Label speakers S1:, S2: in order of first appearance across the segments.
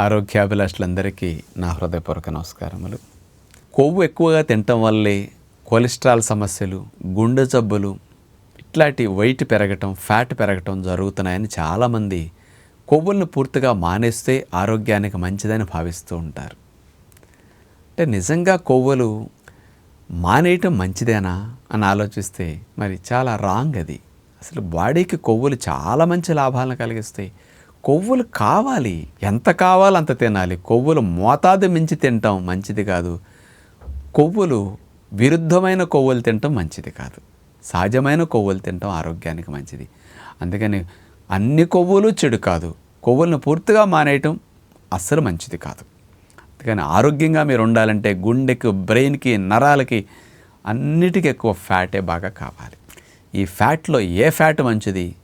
S1: ఆరోగ్యాభిలాషులందరికీ నా హృదయపూర్వక నమస్కారములు. కొవ్వు ఎక్కువగా తినటం వల్లే కొలెస్ట్రాల్ సమస్యలు గుండె జబ్బులు ఇట్లాంటి వెయిట్ పెరగటం ఫ్యాట్ పెరగటం జరుగుతున్నాయని చాలామంది కొవ్వులను పూర్తిగా మానేస్తే ఆరోగ్యానికి మంచిదని భావిస్తూ ఉంటారు. అంటే నిజంగా కొవ్వులు మానేయటం మంచిదేనా అని ఆలోచిస్తే మరి చాలా రాంగ్ అది. అసలు బాడీకి కొవ్వులు చాలా మంచి లాభాలను కలిగిస్తాయి. కొవ్వులు కావాలి. ఎంత కావాలో అంత తినాలి. కొవ్వులు మోతాదు మించి తింటాం మంచిది కాదు. కొవ్వులు విరుద్ధమైన కొవ్వులు తినటం మంచిది కాదు. సహజమైన కొవ్వులు తినటం ఆరోగ్యానికి మంచిది. అందుకని అన్ని కొవ్వులు చెడు కాదు. కొవ్వులను పూర్తిగా మానేయటం అస్సలు మంచిది కాదు. అందుకని ఆరోగ్యంగా మీరు ఉండాలంటే గుండెకి బ్రెయిన్కి నరాలకి అన్నిటికీ ఎక్కువ ఫ్యాటే బాగా కావాలి. ఈ ఫ్యాట్లో ఏ ఫ్యాట్ మంచిది?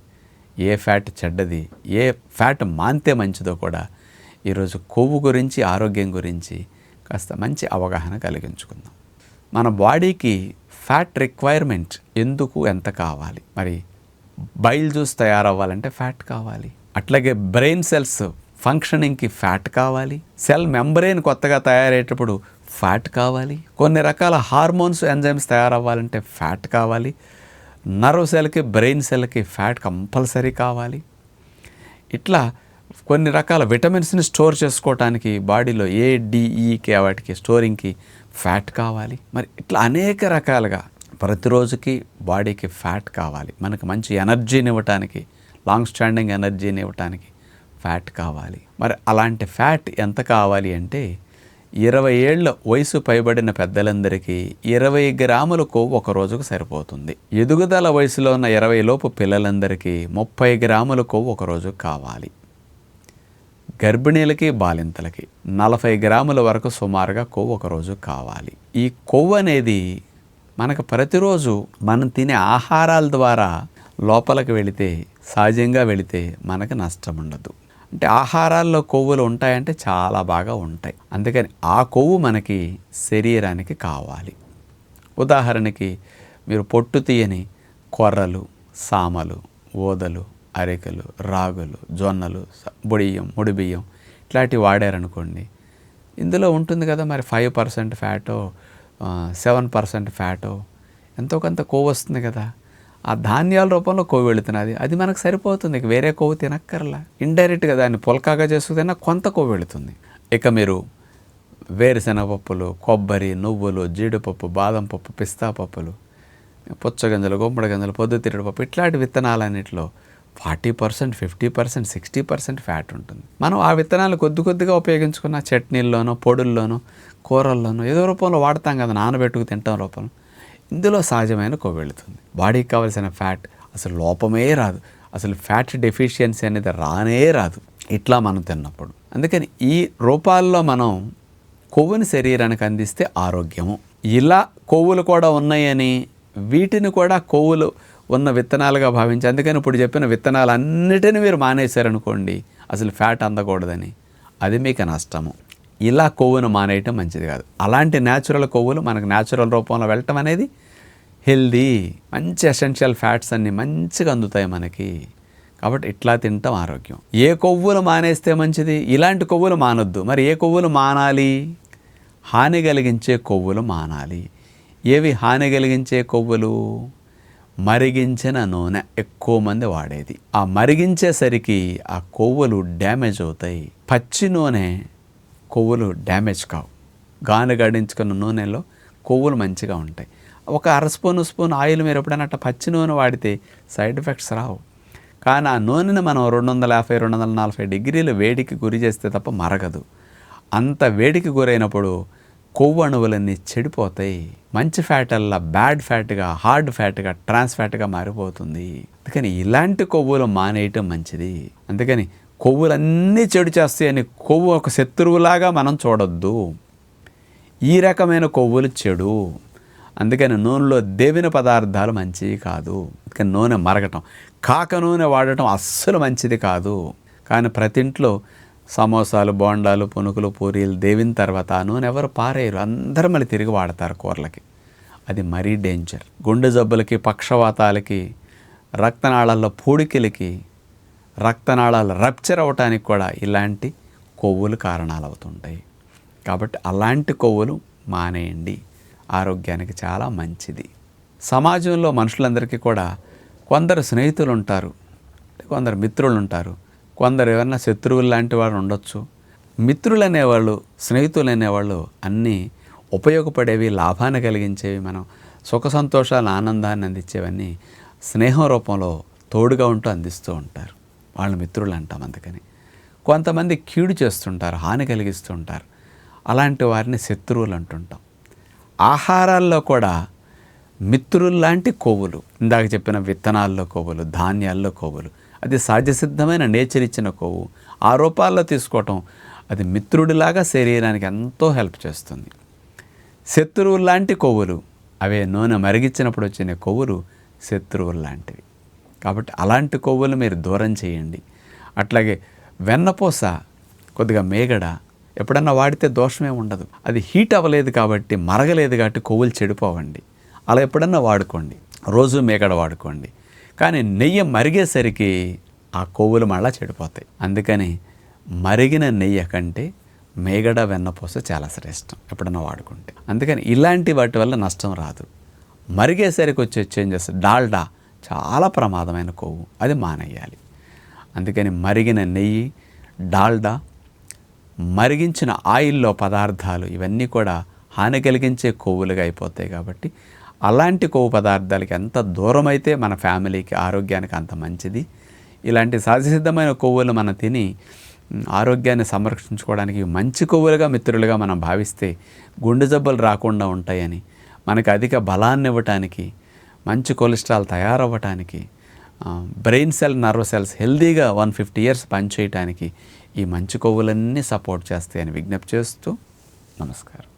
S1: ఏ ఫ్యాట్ చెడ్డది ఏ ఫ్యాట్ మాంతే మంచిదో కూడా ఈరోజు కొవ్వు గురించి ఆరోగ్యం గురించి కాస్త మంచి అవగాహన కలిగించుకుందాం. మన బాడీకి ఫ్యాట్ రిక్వైర్మెంట్ ఎందుకు ఎంత కావాలి? మరి బైల్ జ్యూస్ తయారవ్వాలంటే ఫ్యాట్ కావాలి. అట్లాగే బ్రెయిన్ సెల్స్ ఫంక్షనింగ్కి ఫ్యాట్ కావాలి. సెల్ మెంబ్రెయిన్ కొత్తగా తయారయ్యేటప్పుడు ఫ్యాట్ కావాలి. కొన్ని రకాల హార్మోన్స్ ఎంజైమ్స్ తయారవ్వాలంటే ఫ్యాట్ కావాలి. నర్వ్ సెల్కి బ్రెయిన్ సెల్కి ఫ్యాట్ కంపల్సరీ కావాలి. ఇట్లా కొన్ని రకాల విటమిన్స్ని స్టోర్ చేసుకోవటానికి బాడీలో ఏ డిఈకి వాటికి స్టోరింగ్కి ఫ్యాట్ కావాలి. మరి ఇట్లా అనేక రకాలుగా ప్రతిరోజుకి బాడీకి ఫ్యాట్ కావాలి. మనకు మంచి ఎనర్జీని ఇవ్వటానికి లాంగ్ స్టాండింగ్ ఎనర్జీని ఇవ్వటానికి ఫ్యాట్ కావాలి. మరి అలాంటి ఫ్యాట్ ఎంత కావాలి అంటే ఇరవై ఏళ్ళ వయసు పైబడిన పెద్దలందరికీ ఇరవై గ్రాముల కొవ్వు ఒక రోజుకు సరిపోతుంది. ఎదుగుదల వయసులో ఉన్న ఇరవై లోపు పిల్లలందరికీ ముప్పై గ్రాముల కొవ్వు ఒక రోజుకు కావాలి. గర్భిణీలకి బాలింతలకి నలభై గ్రాముల వరకు సుమారుగా కొవ్వు ఒక రోజు కావాలి. ఈ కొవ్వు అనేది మనకు ప్రతిరోజు మనం తినే ఆహారాల ద్వారా లోపలికి వెళితే సహజంగా వెళితే మనకు నష్టం ఉండదు అంటే ఆహారాల్లో కొవ్వులు ఉంటాయంటే చాలా బాగా ఉంటాయి. అందుకని ఆ కొవ్వు మనకి శరీరానికి కావాలి. ఉదాహరణకి మీరు పొట్టు తీయని కొర్రలు సామలు ఓదలు అరికలు రాగులు జొన్నలు స- బొడియం ముడిబియ్యం ఇట్లాంటివి వాడారనుకోండి ఇందులో ఉంటుంది కదా మరి ఫైవ్ పర్సెంట్ ఫ్యాటో సెవెన్ పర్సెంట్ ఫ్యాటో ఎంతో కొంత కొవ్వు వస్తుంది కదా. ఆ ధాన్యాల రూపంలో కొవ్వు వెళుతున్నది. అది మనకు సరిపోతుంది. ఇక వేరే కొవ్వు తినక్కర్లా. ఇండైరెక్ట్గా దాన్ని పుల్కాగా చేసుకున్నా కొంత కొవ్వు వెళుతుంది. ఇక మీరు వేరుశెనగ పప్పులు కొబ్బరి నువ్వులు జీడిపప్పు బాదం పప్పు పిస్తా పప్పులు పుచ్చగింజలు గుమ్మడి గింజలు పొద్దుతిరుడు పప్పు ఇట్లాంటి విత్తనాలన్నింటిలో forty percent fifty percent sixty percent fat ఉంటుంది. మనం ఆ విత్తనాలు కొద్ది కొద్దిగా ఉపయోగించుకున్న చట్నీల్లోనో పొడుల్లోనో కూరల్లోనో ఏదో రూపంలో వాడతాం కదా నానబెట్టుకు తింటాం రూపంలో. ఇందులో సహజమైన కొవ్వు వెళుతుంది. బాడీకి కావాల్సిన ఫ్యాట్ అసలు లోపమే రాదు. అసలు ఫ్యాట్ డెఫిషియన్సీ అనేది రానే రాదు. ఇట్లా మనం తిన్నప్పుడు. అందుకని ఈ రూపాల్లో మనం కొవ్వుని శరీరానికి అందిస్తే ఆరోగ్యము. ఇలా కొవ్వులు కూడా ఉన్నాయని వీటిని కూడా కొవ్వులు ఉన్న విత్తనాలుగా భావించి అందుకని ఇప్పుడు చెప్పిన విత్తనాలన్నిటిని మీరు మానేశారనుకోండి అసలు ఫ్యాట్ అందకూడదని అది మీకు నష్టము. ఇలా కొవ్వును మానేయటం మంచిది కాదు. అలాంటి న్యాచురల్ కొవ్వులు మనకు న్యాచురల్ రూపంలో వెళ్ళటం అనేది హెల్దీ. మంచి ఎసెన్షియల్ ఫ్యాట్స్ అన్నీ మంచిగా అందుతాయి మనకి. కాబట్టి ఇట్లా తింటాం ఆరోగ్యం. ఏ కొవ్వులు మానేస్తే మంచిది? ఇలాంటి కొవ్వులు మానొద్దు. మరి ఏ కొవ్వులు మానాలి? హాని కలిగించే కొవ్వులు మానాలి. ఏవి హాని కలిగించే కొవ్వులు? మరిగించిన నూనె ఎక్కువ మంది వాడేది. ఆ మరిగించేసరికి ఆ కొవ్వులు డ్యామేజ్ అవుతాయి. పచ్చి నూనె కొవ్వులు డ్యామేజ్ కావు. గాను గడించుకున్న నూనెలో కొవ్వులు మంచిగా ఉంటాయి. ఒక అర స్పూన్ స్పూన్ ఆయిల్ మీరు ఎప్పుడైనా అట్ట పచ్చి నూనె వాడితే సైడ్ ఎఫెక్ట్స్ రావు. కానీ ఆ నూనెని మనం రెండు వందల యాభై రెండు వందల నలభై డిగ్రీల వేడికి గురి చేస్తే తప్ప మరగదు. అంత వేడికి గురైనప్పుడు కొవ్వు అణువులన్నీ చెడిపోతాయి. మంచి ఫ్యాటల్లా బ్యాడ్ ఫ్యాట్గా హార్డ్ ఫ్యాట్గా ట్రాన్స్ ఫ్యాట్గా మారిపోతుంది. అందుకని ఇలాంటి కొవ్వులు మానేయటం మంచిది. అందుకని కొవ్వులన్నీ చెడు చేస్తాయని కొవ్వు ఒక శత్రువులాగా మనం చూడొద్దు. ఈ రకమైన కొవ్వులు చెడు. అందుకని నూనెలో దేవిన పదార్థాలు మంచివి కాదు. అందుకని నూనె మరగటం కాక నూనె వాడటం అస్సలు మంచిది కాదు. కానీ ప్రతి ఇంట్లో సమోసాలు బోండాలు పునుకులు పూరీలు దేవిన తర్వాత ఆ నూనె ఎవరు పారేయరు. అందరూ మళ్ళీ తిరిగి వాడతారు కూరలకి. అది మరీ డేంజర్. గుండె జబ్బులకి పక్షవాతాలకి రక్తనాళాల్లో పూడికలకి రక్తనాళాలు రప్చర్ అవ్వటానికి కూడా ఇలాంటి కొవ్వులు కారణాలు అవుతుంటాయి కాబట్టి అలాంటి కొవ్వులు మానేయండి. ఆరోగ్యానికి చాలా మంచిది. సమాజంలో మనుషులందరికీ కూడా కొందరు స్నేహితులు ఉంటారు కొందరు మిత్రులు ఉంటారు కొందరు ఎవరైనా శత్రువులు లాంటి వారు ఉండొచ్చు. మిత్రులు అనేవాళ్ళు స్నేహితులు అనేవాళ్ళు అన్నీ ఉపయోగపడేవి లాభాన్ని కలిగించేవి మనం సుఖ సంతోషాలు ఆనందాన్ని అందించేవన్నీ స్నేహం రూపంలో తోడుగా ఉంటూ అందిస్తూ ఉంటారు. వాళ్ళు మిత్రులు అంటాం అందుకని. కొంతమంది కీడు చేస్తుంటారు హాని కలిగిస్తుంటారు. అలాంటి వారిని శత్రువులు అంటుంటాం. ఆహారాల్లో కూడా మిత్రుల్లాంటి కొవ్వులు ఇందాక చెప్పిన విత్తనాల్లో కొవ్వులు ధాన్యాల్లో కొవ్వులు అది సహజసిద్ధమైన నేచర్ ఇచ్చిన కొవ్వు ఆ రూపాల్లో తీసుకోవటం అది మిత్రుడిలాగా శరీరానికి ఎంతో హెల్ప్ చేస్తుంది. శత్రువులు లాంటి కొవ్వులు అవే నూనె మరిగించినప్పుడు వచ్చిన కొవ్వులు శత్రువులు లాంటివి కాబట్టి అలాంటి కొవ్వులు మీరు దూరం చేయండి. అట్లాగే వెన్నపూస కొద్దిగా మేగడ ఎప్పుడన్నా వాడితే దోషమే ఉండదు. అది హీట్ అవ్వలేదు కాబట్టి మరగలేదు కాబట్టి కొవ్వులు చెడిపోవండి. అలా ఎప్పుడన్నా వాడుకోండి. రోజు మేగడ వాడుకోండి. కానీ నెయ్యి మరిగేసరికి ఆ కొవ్వులు మళ్ళా చెడిపోతాయి. అందుకని మరిగిన నెయ్యి కంటే మేగడ వెన్నపూస చాలా శ్రేష్టం ఎప్పుడన్నా వాడుకుంటే. అందుకని ఇలాంటి వాటి వల్ల నష్టం రాదు. మరిగేసరికి వచ్చే చేంజెస్ డాల్డా చాలా ప్రమాదమైన కొవ్వు. అది మానేయాలి. అందుకని మరిగిన నెయ్యి డాల్డా మరిగించిన ఆయిల్లో పదార్థాలు ఇవన్నీ కూడా హాని కలిగించే కొవ్వులుగా అయిపోతాయి కాబట్టి అలాంటి కొవ్వు పదార్థాలకి ఎంత దూరం అయితే మన ఫ్యామిలీకి ఆరోగ్యానికి అంత మంచిది. ఇలాంటి సహజసిద్ధమైన కొవ్వులు మనం తిని ఆరోగ్యాన్ని సంరక్షించుకోవడానికి మంచి కొవ్వులుగా మిత్రులుగా మనం భావిస్తే గుండె జబ్బులు రాకుండా ఉంటాయని మనకి అధిక బలాన్ని ఇవ్వటానికి మంచి కొలెస్ట్రాల్ తయారవ్వటానికి బ్రెయిన్ సెల్ నర్వ్ సెల్స్ హెల్దీగా వన్ ఫిఫ్టీ ఇయర్స్ పనిచేయటానికి ఈ మంచి కొవ్వులన్నీ సపోర్ట్ చేస్తాయని విజ్ఞప్తి చేస్తూ నమస్కారం.